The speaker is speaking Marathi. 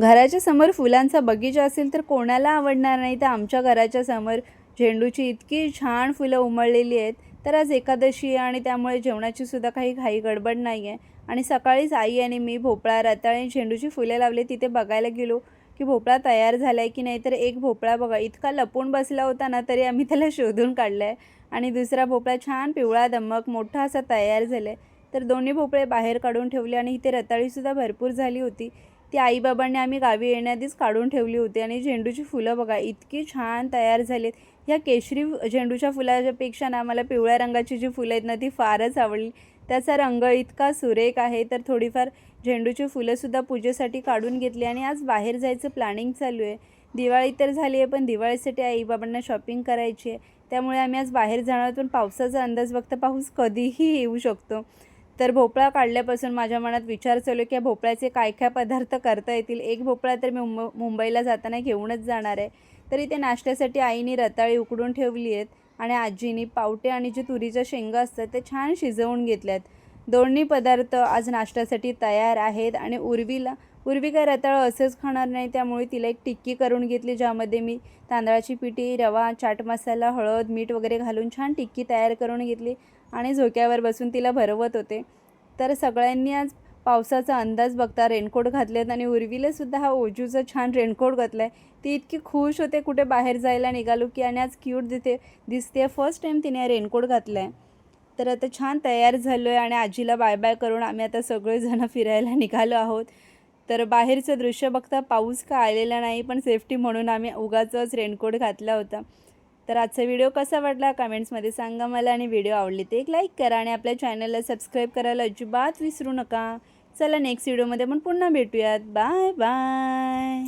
घराच्या समोर फुलांचा बगीचा असेल तर कोणाला आवडणार नाही? तर आमच्या घराच्या समोर झेंडूची इतकी छान फुलं उमळलेली आहेत. तर आज एकादशी आहे आणि त्यामुळे जेवणाची सुद्धा काही घाई गडबड नाही आहे आणि सकाळीच आई आणि मी भोपळा रताळे झेंडूची फुले लावले. तिथे बघायला गेलो की भोपळा तयार झाला आहे की नाही? तर एक भोपळा बघा इतका लपून बसला होता ना तरी आम्ही त्याला शोधून काढला आहे आणि दुसरा भोपळा छान पिवळा दमक मोठा असा तयार झाला आहे तर दोन्ही भोपळे बाहेर काढून ठेवले आणि इथे रताळीसुद्धा भरपूर झाली होती. ती आईबाबांनी आम्ही गावी येण्याआधीच काढून ठेवली होती. आणि झेंडूची फुलं बघा इतकी छान तयार झालीत. ह्या केशरी झेंडूच्या फुलापेक्षा ना मला पिवळ्या रंगाची जी फुलं आहेत ना ती फारच आवडली. त्याचा रंग इतका सुरेख आहे तर थोडीफार झेंडूची फुलंसुद्धा पूजेसाठी काढून घेतली. आणि आज बाहेर जायचं प्लॅनिंग चालू आहे. दिवाळी तर झाली आहे पण दिवाळीसाठी आईबाबांना शॉपिंग करायची आहे. त्यामुळे आम्ही आज बाहेर जाणार पण पावसाचा अंदाज बघता पाऊस कधीही येऊ शकतो. तर भोपळा काढल्यापासून माझ्या मनात विचार चालू आहे की भोपळ्याचे काय काय पदार्थ करता येतील? एक भोपळा तर मी मुंब मुंबईला जाताना घेऊनच जाणार आहे. तर इथे नाश्त्यासाठी आईने रताळी उकडून ठेवली आहेत आणि आजीने पावटे आणि जे तुरीच्या शेंगा असतात ते छान शिजवून घेतल्यात. दोन्ही पदार्थ आज नाश्त्यासाठी तयार आहेत आणि उर्वीला पूर्वी काय रताळं असंच खाणार नाही त्यामुळे तिला एक टिक्की करून घेतली ज्यामध्ये मी तांदळाची पिठी रवा चाट मसाला हळद मीठ वगैरे घालून छान टिक्की तयार करून घेतली आणि झोक्यावर बसून तिला भरवत होते. तर सगळ्यांनी आज पावसाचा अंदाज बघता रेनकोट घातलेत आणि उर्वीला सुद्धा हा ओजूचा छान रेनकोट घातला आहे ती इतकी खुश होते कुठे बाहेर जायला निघालो की आणि आज क्यूट दिसते दिसते फर्स्ट टाईम तिने रेनकोट घातला आहे तर आता छान तयार झालो आहे आणि आजीला बाय बाय करून आम्ही आता सगळेजणं फिरायला निघालो आहोत. तर बाहेरचं दृश्य बघता पाऊस का आलेला नाही पण सेफ्टी म्हणून आम्ही उगाचच रेनकोट घातला होता. तर आजचा व्हिडिओ कसा वाटला कमेंट्समध्ये सांगा मला आणि व्हिडिओ आवडली तर एक लाईक करा आणि आपल्या चॅनलला सबस्क्राईब करायला अजिबात विसरू नका. चला नेक्स्ट व्हिडिओमध्ये पण पुन्हा भेटूयात. Bye bye